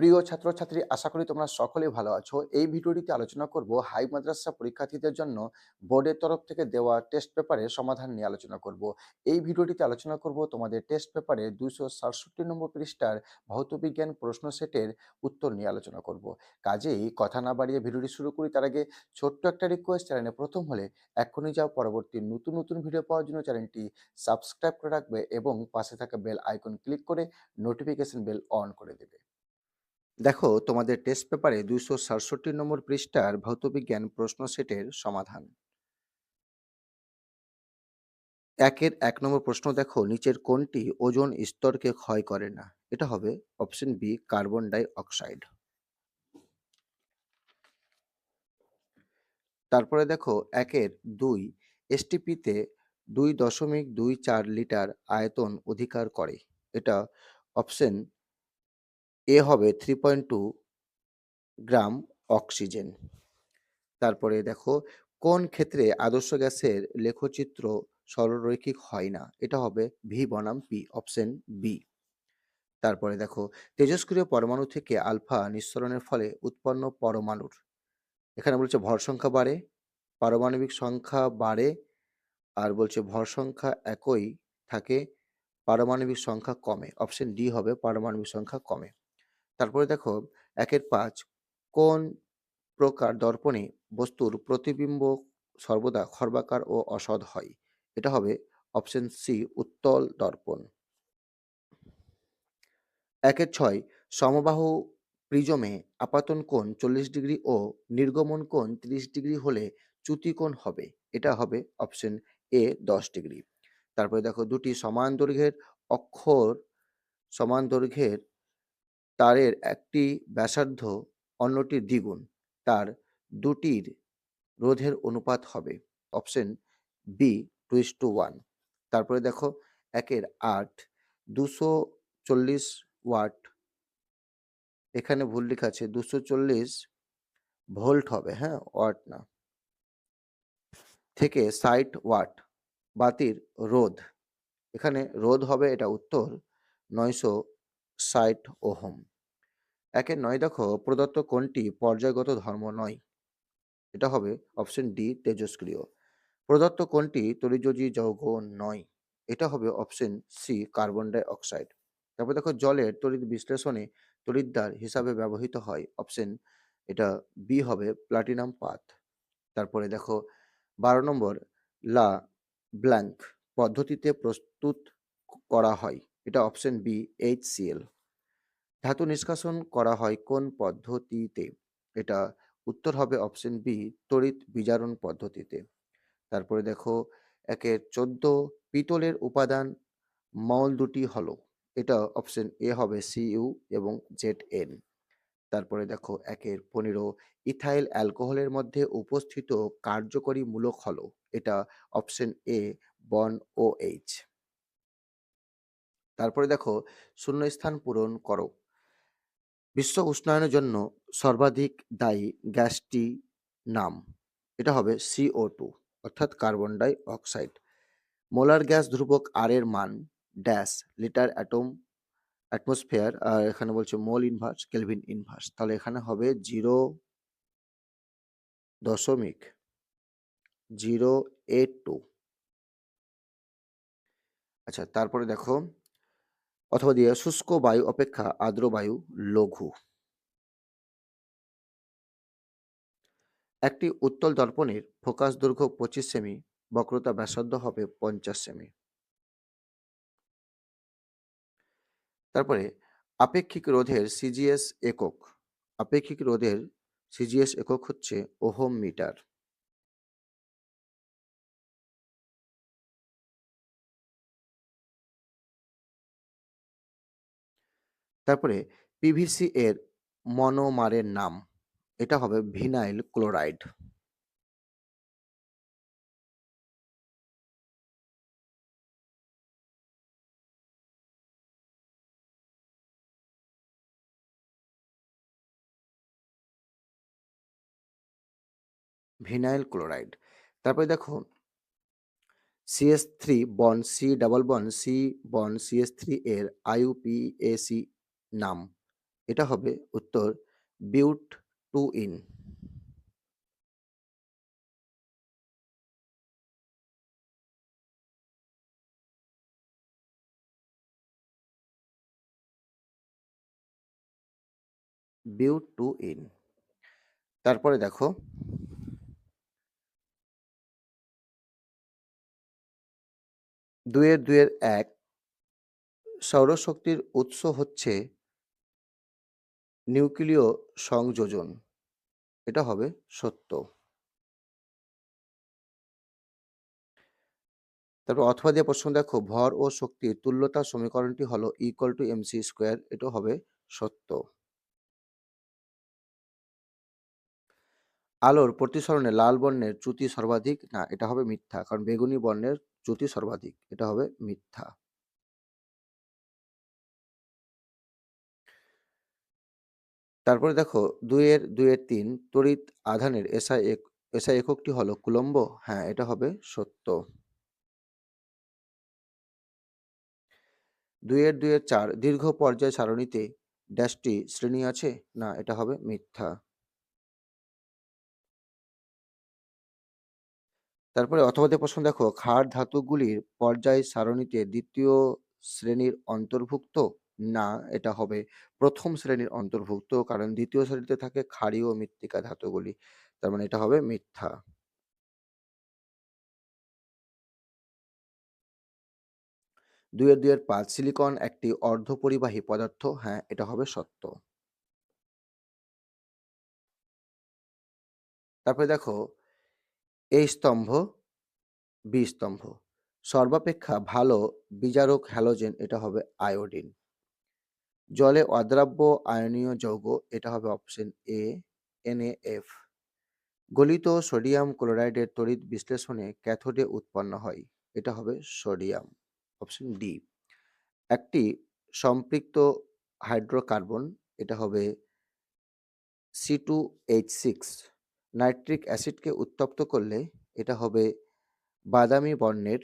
প্রিয় ছাত্রছাত্রী, আশা করি তোমরা সকলেই ভালো আছো। এই ভিডিওটিতে আলোচনা করব হাই মাদ্রাসা পরীক্ষার্থীদের জন্য বোর্ডের তরফ থেকে দেওয়া টেস্ট পেপারের সমাধান নিয়ে আলোচনা করব। এই ভিডিওটিতে আলোচনা করব তোমাদের টেস্ট পেপারে দুইশো সাতষট্টি নম্বর পৃষ্ঠার ভৌতবিজ্ঞান প্রশ্ন সেটের উত্তর নিয়ে আলোচনা করব। কাজেই কথা না বাড়িয়ে ভিডিওটি শুরু করি, তার আগে ছোট্ট একটা রিকোয়েস্ট চ্যানেলে প্রথম হলে এখনই যাও, পরবর্তী নতুন নতুন ভিডিও পাওয়ার জন্য চ্যানেলটি সাবস্ক্রাইব করে রাখবে এবং পাশে থাকা বেল আইকন ক্লিক করে নোটিফিকেশন বেল অন করে দেবে। দেখো, তোমাদের টেস্ট পেপারে দুইশো সাতষট্টি নম্বর পৃষ্ঠার ভৌতবিজ্ঞান প্রশ্ন সেটের সমাধান। একের এক নম্বর প্রশ্ন দেখো, নিচের কোনটি ওজন স্তরকে ক্ষয় করে না? এটা হবে option B carbon die oxide তারপরে দেখো, একের দুই এসটিপিতে দুই দশমিক দুই চার লিটার আয়তন অধিকার করে। এটা অপশন এ হবে three point two gram oxygen. তারপরে দেখো, কোন ক্ষেত্রে আদর্শ গ্যাসের লেখচিত্র সরলরৈখিক হয় না? এটা হবে ভি বনাম পি অপশন বি তারপরে দেখো, তেজস্ক্রিয় পরমাণু থেকে আলফা নিঃসরণের ফলে উৎপন্ন পরমাণুর। এখানে বলছে ভর সংখ্যা বাড়ে, পারমাণবিক সংখ্যা বাড়ে, আর বলছে ভর সংখ্যা একই থাকে, পারমাণবিক সংখ্যা কমে। অপশন ডি হবে পারমাণবিক সংখ্যা কমে। তারপরে দেখো একের পাঁচ, কোন প্রকার দর্পণে বস্তুর প্রতিবিম্ব সর্বদা খর্বাকার ও অসৎ হয়? এটা হবে অপশন সি উত্তল দর্পণ। একের ছয়, সমবাহু প্রিজমে আপাতন কোণ চল্লিশ ডিগ্রি ও নির্গমন কোণ তিরিশ ডিগ্রি হলে চ্যুতি কোণ হবে। এটা হবে অপশন এ দশ ডিগ্রি। তারপরে দেখো দুটি সমান দৈর্ঘ্যের অক্ষর, সমান দৈর্ঘ্যের তারের একটি ব্যাসার্ধ অন্যটির দ্বিগুণ। তার দুটির রোধের অনুপাত হবে option B two is two one. তারপরে দেখো একের আট, দুশো চল্লিশ ওয়াট। এখানে ভুল লেখা আছে, দুশো চল্লিশ ভোল্ট হবে হ্যাঁ ওয়াট না। থেকে ষাট ওয়াট বাতির রোধ। এখানে রোধ হবে, এটা উত্তর, নয়শো ষাট ওহম। একের নয় দেখো প্রদত্ত কোনটি পর্যায়গত ধর্ম নয়। এটা হবে অপশন ডি তেজস্ক্রিয়। প্রদত্ত কোনটি তরিযোজী যৌগ নয়। এটা হবে option C carbon die oxide তারপর দেখো জলের তড়িৎ বিশ্লেষণে তড়িৎদ্বার হিসাবে ব্যবহৃত হয়। অপশন এটা বি হবে প্লাটিনাম পাত তারপরে দেখো বারো নম্বর লা ব্ল্যাঙ্ক পদ্ধতিতে প্রস্তুত করা হয়। এটা অপশন বি এইচ সিএল ধাতু নিষ্কাশন করা হয় কোন পদ্ধতিতে? এটা উত্তর হবে অপশন বি তড়িৎ বিজারণ পদ্ধতিতে। তারপরে দেখো, একের চোদ্দ পিতলের উপাদান, মল দুটি হলো। এটা অপশন এ হবে সিইউ এবং জেড এন তারপরে দেখো, একের পনেরো ইথাইল অ্যালকোহলের মধ্যে উপস্থিত কার্যকরী মূলক হলো। এটা অপশন এ বন ও এইচ তারপরে দেখো, শূন্যস্থান পূরণ করো। বিশ্ব উষ্ণায়নের জন্য সর্বাধিক দায়ী গ্যাসটি নাম। এটা হবে সিও টু অর্থাৎ carbon die oxide molar gas ধ্রুবক আর এর মান ড্যাশ লিটার অ্যাটম অ্যাটমসফিয়ার আর এখানে বলছে মোল ইনভার্স কেলভিন ইনভার্স তাহলে এখানে হবে জিরো দশমিক জিরো এইট টু আচ্ছা তারপরে দেখো অথবা দিয়ে শুষ্ক বায়ু অপেক্ষা আর্দ্র বায়ু, লঘু। একটি উত্তল দর্পণের ফোকাস দৈর্ঘ্য পঁচিশ সেমি, বক্রতা ব্যাসার্ধ হবে পঞ্চাশ সেমি। তারপরে, আপেক্ষিক রোধের সিজিএস একক। আপেক্ষিক রোধের সিজিএস একক হচ্ছে ওহম মিটার। তারপরে পিভিসি এর মনোমারের নাম, এটা হবে ভিনাইল ক্লোরাইড। Vinyl chloride. তারপরে দেখো CS three bond C double bond C bond CS three এর আইউপিএসি নাম। এটা হবে উত্তর but two yne. But two yne. তারপরে দেখো। দুয়ের দুয়ের এক সৌরশক্তির উৎস হচ্ছে নিউক্লিয় সংযোজন, এটা হবে সত্য। তারপর অথবা দিয়ে প্রশ্ন, দেখো, ভর ও শক্তির তুল্যতা সমীকরণটি হলো ইকুয়াল টু এমসি স্কোয়ার এটা হবে সত্য। আলোর প্রতিসরণে লাল বর্ণের চ্যুতি সর্বাধিক, না, এটা হবে মিথ্যা, কারণ বেগুনি বর্ণের চ্যুতি সর্বাধিক, এটা হবে মিথ্যা। তারপরে দেখো দুইয়ের দুইয়ের তিন তড়িৎ আধানের এসআই এক এসআই এককটি হলো? কুলম্ব? হ্যাঁ এটা হবে সত্য। দুইয়ের দুইয়ের চার দীর্ঘ পর্যায় সারণীতে ড্যাশটি শ্রেণি আছে? না, এটা হবে মিথ্যা। তারপরে অথবাতে প্রশ্ন দেখো, ক্ষার ধাতুগুলির পর্যায় সারণীতে দ্বিতীয় শ্রেণির অন্তর্ভুক্ত? না, এটা হবে। প্রথম শ্রেণির অন্তর্ভুক্ত, কারণ দ্বিতীয় শ্রেণীতে থাকে ক্ষারীয় মৃত্তিকা ধাতুগুলি। তার মানে এটা হবে মিথ্যা। দুইয়ের দুইয়ের পাঁচ সিলিকন একটি অর্ধপরিবাহী পদার্থ হ্যাঁ এটা হবে সত্য। তারপরে দেখো এই স্তম্ভ, বি স্তম্ভ। সর্বাপেক্ষা ভালো, বিজারক হ্যালোজেন, এটা হবে আয়োডিন। জলে অদ্রাব্য আয়নীয় যৌগ, এটা হবে অপশন এ এনএএফ গলিত সোডিয়াম ক্লোরাইডের তড়িৎ বিশ্লেষণে ক্যাথোডে উৎপন্ন হয়, এটা হবে সোডিয়াম অপশন ডি একটি সম্পৃক্ত হাইড্রোকার্বন এটা হবে C two H six nitric অ্যাসিডকে উত্তপ্ত করলে এটা হবে বাদামি বর্ণের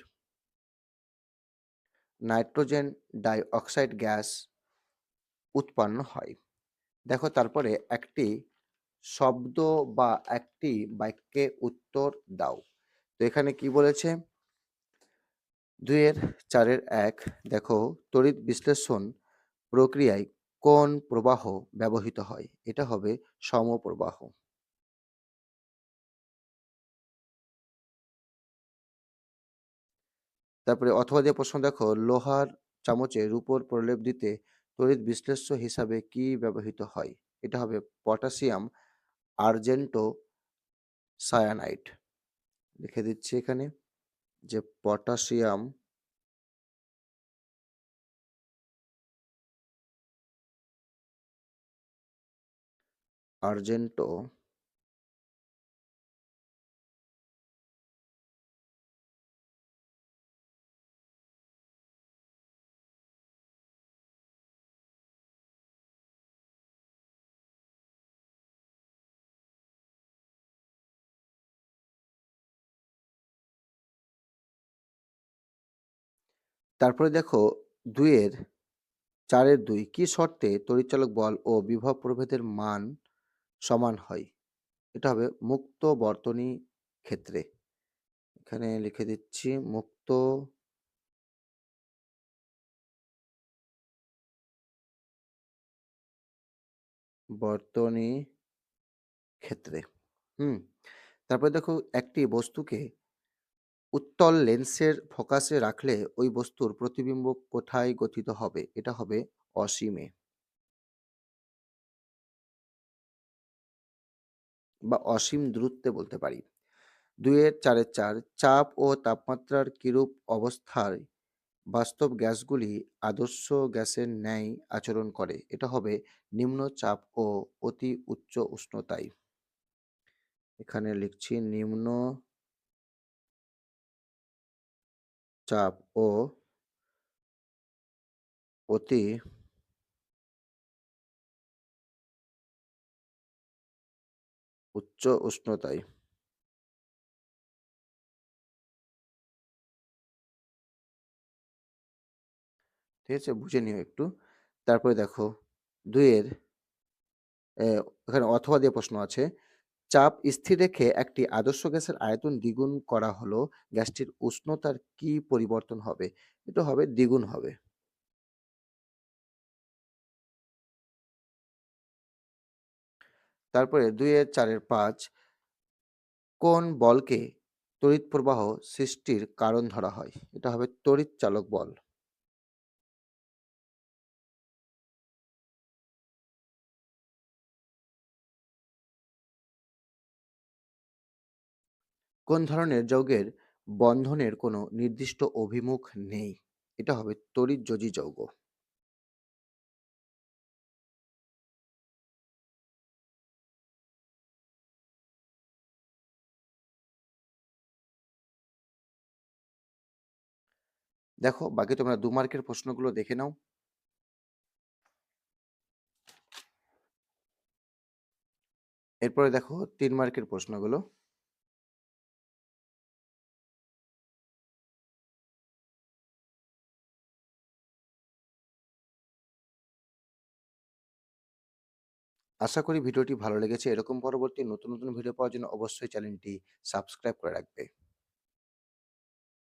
নাইট্রোজেন ডাই অক্সাইড গ্যাস উৎপন্ন হয়। দেখো তারপরে একটি শব্দ বা একটি বাক্যে উত্তর দাও। তো এখানে কি বলেছে? দুইয়ের চারের এক, দেখো তড়িৎ বিশ্লেষণ প্রক্রিয়ায় কোন প্রবাহ ব্যবহৃত হয়? এটা হবে সমপ্রবাহ। তারপরে অথবা দিয়ে প্রশ্ন দেখো, লোহার চামচে রূপোর প্রলেপ দিতে তড়িৎ বিশ্লেষ্য হিসাবে কি ব্যবহৃত হয়? এটা হবে পটাশিয়াম আর্জেন্টো সায়ানাইড। লিখে দিচ্ছি এখানে যে পটাশিয়াম আর্জেন্টো তারপরে দেখো দুইয়ের, চারের দুই, কি শর্তে তড়িৎচালক বল ও বিভব প্রভেদের মান সমান হয়? এটা হবে মুক্ত বর্তনী ক্ষেত্রে। এখানে লিখে দিচ্ছি মুক্ত বর্তনী ক্ষেত্রে। হুম, তারপরে দেখো একটি বস্তুকে উত্তল লেন্সের ফোকাসে রাখলে ওই বস্তুর প্রতিবিম্ব কোথায় গঠিত হবে? এটা হবে অসীমে। বা অসীম দূরত্বে বলতে পারি। দুইয়ের চারের চার চাপ ও তাপমাত্রার কিরূপ অবস্থায় বাস্তব গ্যাসগুলি আদর্শ গ্যাসের ন্যায় আচরণ করে? এটা হবে নিম্ন চাপ ও অতি উচ্চ উষ্ণতায়। এখানে লিখছি নিম্ন চাপ ও অতি উচ্চ উষ্ণতায় ঠিক আছে, বুঝে নিও একটু তারপরে দেখো, দুইয়ের এখানে অথবা দিয়ে প্রশ্ন আছে। চাপ স্থির রেখে একটি আদর্শ গ্যাসের আয়তন দ্বিগুণ করা হলো, গ্যাসটির উষ্ণতার কি পরিবর্তন হবে? এটা হবে দ্বিগুণ হবে। তারপরে ২ এর ৪ এর ৫ কোন বলকে তড়িৎ প্রবাহ সৃষ্টির কারণ ধরা হয়? এটা হবে তড়িৎ চালক বল। কোন ধরনের যৌগের বন্ধনের কোনো নির্দিষ্ট অভিমুখ নেই? এটা হবে তড়িৎযোজী যৌগ। দেখো, বাকি তোমরা দু মার্কের প্রশ্নগুলো দেখে নাও। এরপরে দেখো, তিন মার্কের প্রশ্নগুলো। আশা করি ভিডিওটি ভালো লেগেছে। এরকম পরবর্তী নতুন, নতুন ভিডিও পাওয়ার জন্য অবশ্যই চ্যানেলটি সাবস্ক্রাইব করে রাখবে।